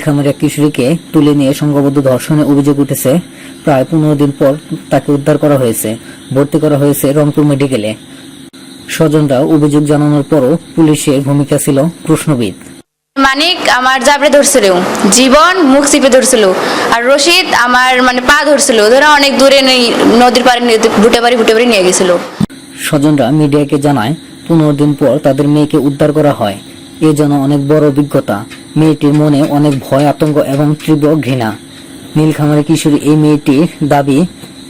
নীলখামের এক কিশোরীকে তুলে নিয়ে সংঘবদ্ধ ধর্ষণের অভিযোগ উঠেছে। প্রায় পনেরো দিন পর তাকে উদ্ধার করা হয়েছে। ভর্তি করা হয়েছে রংপুর মেডিকেলে। স্বজনরা অভিযোগ জানানোর পরও পুলিশের ভূমিকা ছিল প্রশ্নবিদ। মানিক আমার জাবড়ে ধরছিল জীবন মুখ চিপে ধরছিল আর রশিদ আমার মানে পা ধরছিল। ধরে অনেক দূরে নদীর পাড়ে নিয়ে- বুটে বাড়ি বুটে বাড়ি নিয়ে গেছিল। স্বজনরা মিডিয়াকে জানায় পনেরো দিন পর তাদের মেয়েকে উদ্ধার করা হয়। এ যেন অনেক বড় অভিজ্ঞতা। মেয়েটির মনে অনেক ভয়, আতঙ্ক এবং তীব্র ঘৃণা। নীলখামারের কিশোরী এই মেয়েটির দাবি,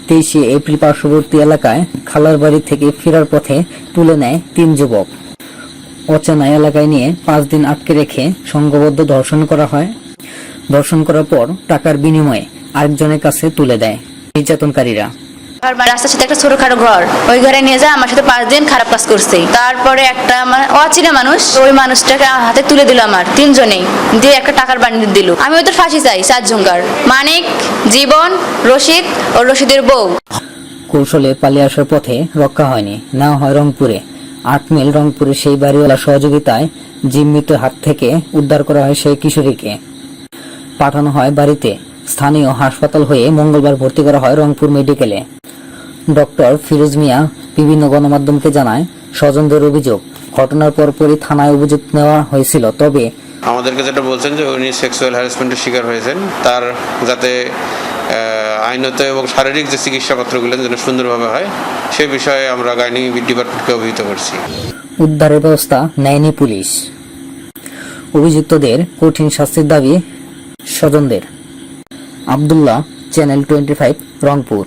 তেইশে এপ্রিল পার্শ্ববর্তী এলাকায় খালার বাড়ি থেকে ফেরার পথে তুলে নেয় তিন যুবক। অচেনা এলাকায় নিয়ে পাঁচ দিন আটকে রেখে সংঘবদ্ধ ধর্ষণ করা হয়। ধর্ষণ করার পর টাকার বিনিময়ে আরেকজনের কাছে তুলে দেয়। নির্যাতনকারীরা আর রাস্তার সাথে একটা ছোটখাটো ঘর। ওই ঘরে নিয়ে যায় আমার সাথে পাঁচ দিন খারাপ কাজ করছে। তারপরে একটা আমার অচিনা মানুষ, ওই মানুষটাকে হাতে তুলে দিল আমার, তিনজনেই। দিয়ে একটা টাকার বান্ডিল দিল। আমি ওদের ফাঁসি চাই চার জঙ্গার মানিক, জীবন, রশিদ ও রশিদের বউ। কৌশলে পালিয়ে আসার পথে রক্ষা হয়নি। না হয় রংপুরে। আট মিল রংপুরে সেই বাড়িওয়ালা সহযোগিতায় জিম্মিত হাত থেকে উদ্ধার করা হয় সেই কিশোরীকে। পাঠানো হয় বাড়িতে। স্থানীয় হাসপাতাল হয়ে মঙ্গলবার ভর্তি করা হয় রংপুর মেডিকেলে। ডক্টর ফিরোজ মিয়া বিভিন্ন গণমাধ্যমকে জানায় স্বজনদের অভিযোগ ঘটনার পরপরই থানায় অভিযোগ নেওয়া হয়েছিল। তবে আমাদেরকে যেটা বলছেন যে উনি সেক্সুয়াল হ্যারাসমেন্টের শিকার হয়েছেন। তার যাতে আইনত এবং শারীরিক যে চিকিৎসাপত্রগুলো যেন সুন্দরভাবে হয় সে বিষয়ে আমরা গাইনি ডিপার্টমেন্টকে অভিহিত করছি। উদ্ধারের ব্যবস্থা নেয়নি পুলিশ। অভিযুক্তদের কঠিন শাস্তির দাবি স্বজনদের। Abdullah channel twenty five Rangpur.